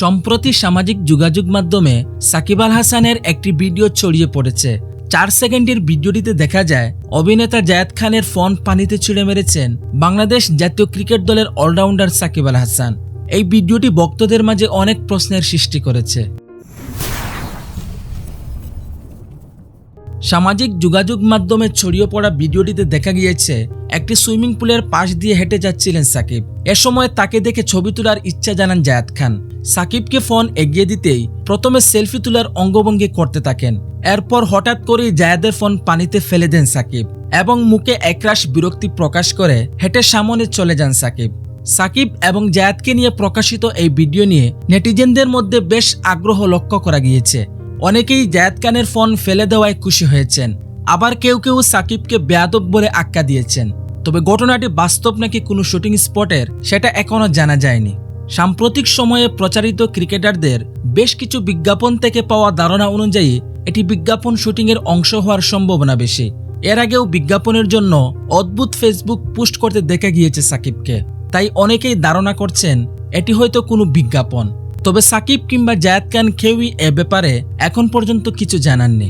সম্প্রতি সামাজিক যোগাযোগ মাধ্যমে সাকিব আল হাসানের একটি ভিডিও ছড়িয়ে পড়েছে। চার সেকেন্ডের ভিডিওটিতে দেখা যায়, অভিনেতা জায়েদ খানের ফোন পানিতে ছিঁড়ে মেরেছেন বাংলাদেশ জাতীয় ক্রিকেট দলের অলরাউন্ডার সাকিব আল হাসান। এই ভিডিওটি ভক্তদের মাঝে অনেক প্রশ্নের সৃষ্টি করেছে। সামাজিক যোগাযোগ মাধ্যমে ছড়িয়ে পড়া ভিডিওটিতে দেখা গিয়েছে, একটি সুইমিং পুলের পাশ দিয়ে হেঁটে যাচ্ছিলেন সাকিব। এ সময় তাকে দেখে ছবি তোলার ইচ্ছা জানান জায়াদ খান। সাকিবকে ফোন এগিয়ে দিতেই প্রথমে সেলফি তোলার অঙ্গভঙ্গি করতে থাকেন। এরপর হঠাৎ করেই জায়াদের ফোন পানিতে ফেলে দেন সাকিব এবং মুখে একরাশ বিরক্তি প্রকাশ করে হেঁটে সামনে চলে যান সাকিব। সাকিব এবং জায়াদকে নিয়ে প্রকাশিত এই ভিডিও নিয়ে নেটিজেনদের মধ্যে বেশ আগ্রহ লক্ষ্য করা গিয়েছে। অনেকেই জায়াদ খানের ফোন ফেলে দেওয়ায় খুশি হয়েছেন। আবার কেউ কেউ সাকিবকে বেয়াদব বলে আক্কা দিয়েছেন। তবে ঘটনাটি বাস্তব নাকি কোনো শুটিং স্পটের, সেটা এখনও জানা যায়নি। সাম্প্রতিক সময়ে প্রচারিত ক্রিকেটারদের বেশ কিছু বিজ্ঞাপন থেকে পাওয়া ধারণা অনুযায়ী, এটি বিজ্ঞাপন শুটিংয়ের অংশ হওয়ার সম্ভাবনা বেশি। এর আগেও বিজ্ঞাপনের জন্য অদ্ভুত ফেসবুক পোস্ট করতে দেখা গিয়েছে সাকিবকে। তাই অনেকেই ধারণা করছেন, এটি হয়তো কোনো বিজ্ঞাপন। তবে সাকিব কিংবা জায়াত খান কেউই এ ব্যাপারে এখন পর্যন্ত কিছু জানাননি।